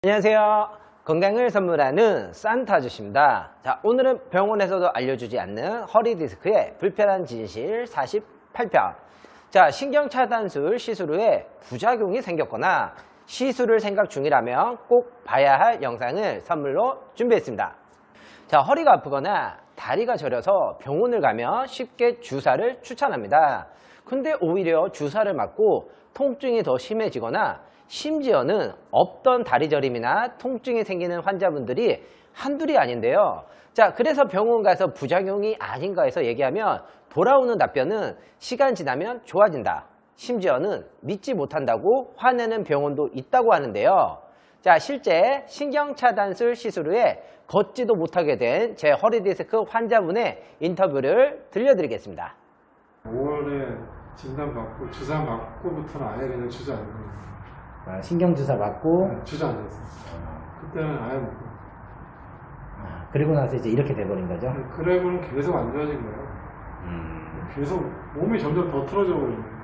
안녕하세요. 건강을 선물하는 산타 아저씨입니다. 자, 오늘은 병원에서도 알려주지 않는 허리 디스크의 불편한 진실 48편. 자, 신경 차단술 시술 후에 부작용이 생겼거나 시술을 생각 중이라면 꼭 봐야 할 영상을 선물로 준비했습니다. 자, 허리가 아프거나 다리가 저려서 병원을 가면 쉽게 주사를 추천합니다. 근데 오히려 주사를 맞고 통증이 더 심해지거나 심지어는 없던 다리 저림이나 통증이 생기는 환자분들이 한둘이 아닌데요. 자, 그래서 병원 가서 부작용이 아닌가 해서 얘기하면 돌아오는 답변은 시간 지나면 좋아진다. 심지어는 믿지 못한다고 화내는 병원도 있다고 하는데요. 자, 실제 신경차단술 시술 후에 걷지도 못하게 된 제 허리 디스크 환자분의 인터뷰를 들려드리겠습니다. 5월에 진단 받고 주사 맞고부터는 아예 그냥 주저 안 했어요. 아, 신경주사 맞고 주저 안 했어요. 그때는 아예 못. 아, 그리고 나서 이제 이렇게 돼버린 거죠. 그래고는 계속 안 좋아진 거예요. 계속 몸이 점점 더 틀어져 버리는 거예요.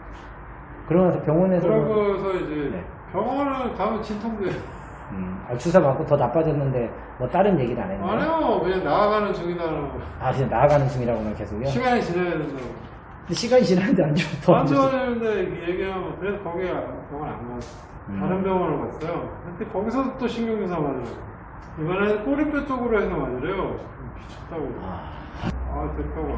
그러고 나서 병원에서는 그러고서 이제 네. 병원을 가면 진통돼요. 음, 아, 주사 맞고 더 나빠졌는데 뭐 다른 얘기를 안 했나요? 안 해요. 그냥 나아가는 중이다는 거. 아 그냥 나아가는 중이라고만 계속요? 시간이 지나야 된다고. 근데 시간이 지났는데 안 좋아 더안안 좋아. 좋아지는데 얘기하면 그래서 거기 병원 안 갔어. 음. 다른 병원을 갔어요. 근데 거기서도 또 신경주사 맞아요. 이번에는 꼬리뼈 쪽으로 해서 맞으래요. 미쳤다고. 아, 안 한다고.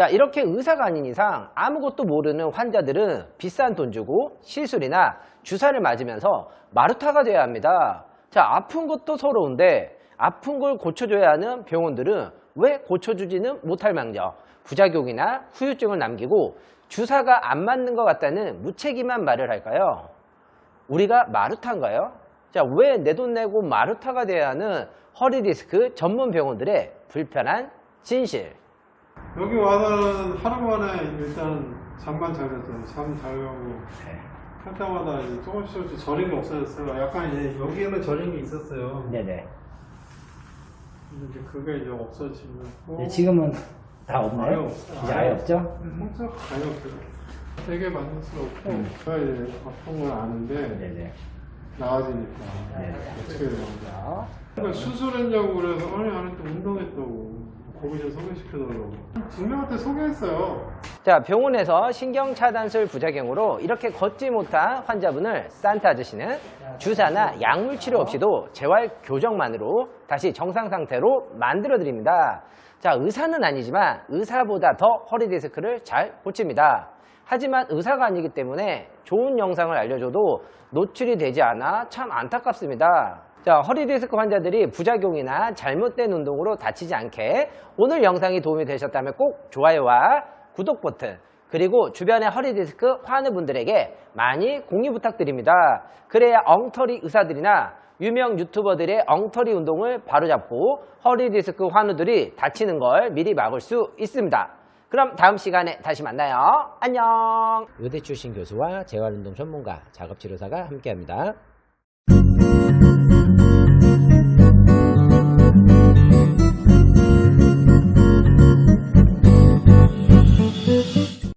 자, 이렇게 의사가 아닌 이상 아무것도 모르는 환자들은 비싼 돈 주고 시술이나 주사를 맞으면서 마루타가 돼야 합니다. 자, 아픈 것도 서러운데 아픈 걸 고쳐줘야 하는 병원들은 왜 고쳐주지는 못할 망정 부작용이나 후유증을 남기고 주사가 안 맞는 것 같다는 무책임한 말을 할까요? 우리가 마루타인가요? 자, 왜 내 돈 내고 마루타가 돼야 하는 허리 디스크 전문 병원들의 불편한 진실. 여기 와서는 하루 만에 일단 잠만 잘 잤어요. 잠 잘 자고. 네. 할 때마다 이제 조금씩 조금씩 저림이 없어졌어요. 약간 이제 여기에는 저림이 있었어요. 네네. 근데 이제 그게 이제 없어지고. 네, 지금은 다 아예 없나요? 없어요. 이제 아예 없죠? 성적 아예 없어요. 되게 만족스럽고. 음. 제가 이제 아픈 걸 아는데 네네. 나아지니까. 네. 어떻게 되나. 그러니까 수술했냐고 그래서 아니 안 했는데 운동했다고. 거기서 소개시켜달라고. 두 명한테 소개했어요. 자, 병원에서 신경차단술 부작용으로 이렇게 걷지 못한 환자분을 산타 아저씨는 주사나 약물 치료 없이도 재활 교정만으로 다시 정상 상태로 만들어 드립니다. 자, 의사는 아니지만 의사보다 더 허리 디스크를 잘 고칩니다. 하지만 의사가 아니기 때문에 좋은 영상을 알려줘도 노출이 되지 않아 참 안타깝습니다. 자, 허리 디스크 환자들이 부작용이나 잘못된 운동으로 다치지 않게 오늘 영상이 도움이 되셨다면 꼭 좋아요와 구독 버튼 그리고 주변의 허리 디스크 환우 분들에게 많이 공유 부탁드립니다. 그래야 엉터리 의사들이나 유명 유튜버들의 엉터리 운동을 바로잡고 허리 디스크 환우들이 다치는 걸 미리 막을 수 있습니다. 그럼 다음 시간에 다시 만나요. 안녕. 의대 출신 교수와 재활운동 전문가, 작업치료사가 함께합니다.